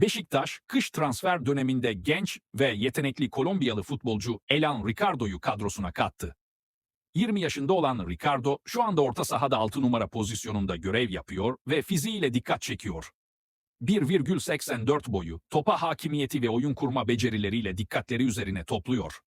Beşiktaş, kış transfer döneminde genç ve yetenekli Kolombiyalı futbolcu Elan Ricardo'yu kadrosuna kattı. 20 yaşında olan Ricardo şu anda orta sahada 6 numara pozisyonunda görev yapıyor ve fiziğiyle dikkat çekiyor. 1,84 boyu, topa hakimiyeti ve oyun kurma becerileriyle dikkatleri üzerine topluyor.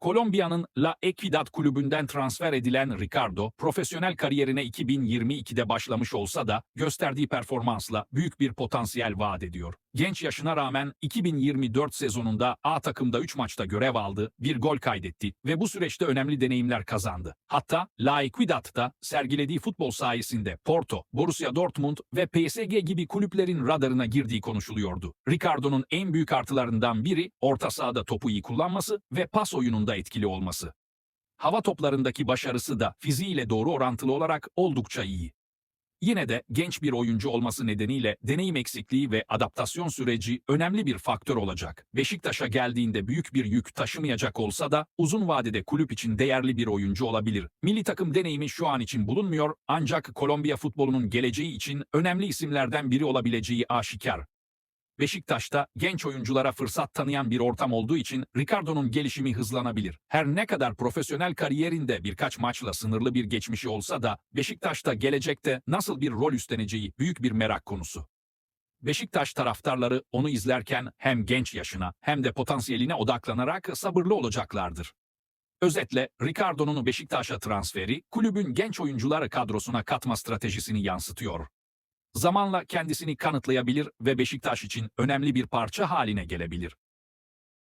Kolombiya'nın La Equidad kulübünden transfer edilen Ricardo, profesyonel kariyerine 2022'de başlamış olsa da gösterdiği performansla büyük bir potansiyel vaat ediyor. Genç yaşına rağmen 2024 sezonunda A takımda 3 maçta görev aldı, bir gol kaydetti ve bu süreçte önemli deneyimler kazandı. Hatta La Equidad'da sergilediği futbol sayesinde Porto, Borussia Dortmund ve PSG gibi kulüplerin radarına girdiği konuşuluyordu. Ricardo'nun en büyük artılarından biri orta sahada topu iyi kullanması ve pas oyununda etkili olması. Hava toplarındaki başarısı da fiziğiyle doğru orantılı olarak oldukça iyi. Yine de genç bir oyuncu olması nedeniyle deneyim eksikliği ve adaptasyon süreci önemli bir faktör olacak. Beşiktaş'a geldiğinde büyük bir yük taşımayacak olsa da uzun vadede kulüp için değerli bir oyuncu olabilir. Milli takım deneyimi şu an için bulunmuyor ancak Kolombiya futbolunun geleceği için önemli isimlerden biri olabileceği aşikar. Beşiktaş'ta genç oyunculara fırsat tanıyan bir ortam olduğu için Ricardo'nun gelişimi hızlanabilir. Her ne kadar profesyonel kariyerinde birkaç maçla sınırlı bir geçmişi olsa da Beşiktaş'ta gelecekte nasıl bir rol üstleneceği büyük bir merak konusu. Beşiktaş taraftarları onu izlerken hem genç yaşına hem de potansiyeline odaklanarak sabırlı olacaklardır. Özetle Ricardo'nun Beşiktaş'a transferi kulübün genç oyuncuları kadrosuna katma stratejisini yansıtıyor. Zamanla kendisini kanıtlayabilir ve Beşiktaş için önemli bir parça haline gelebilir.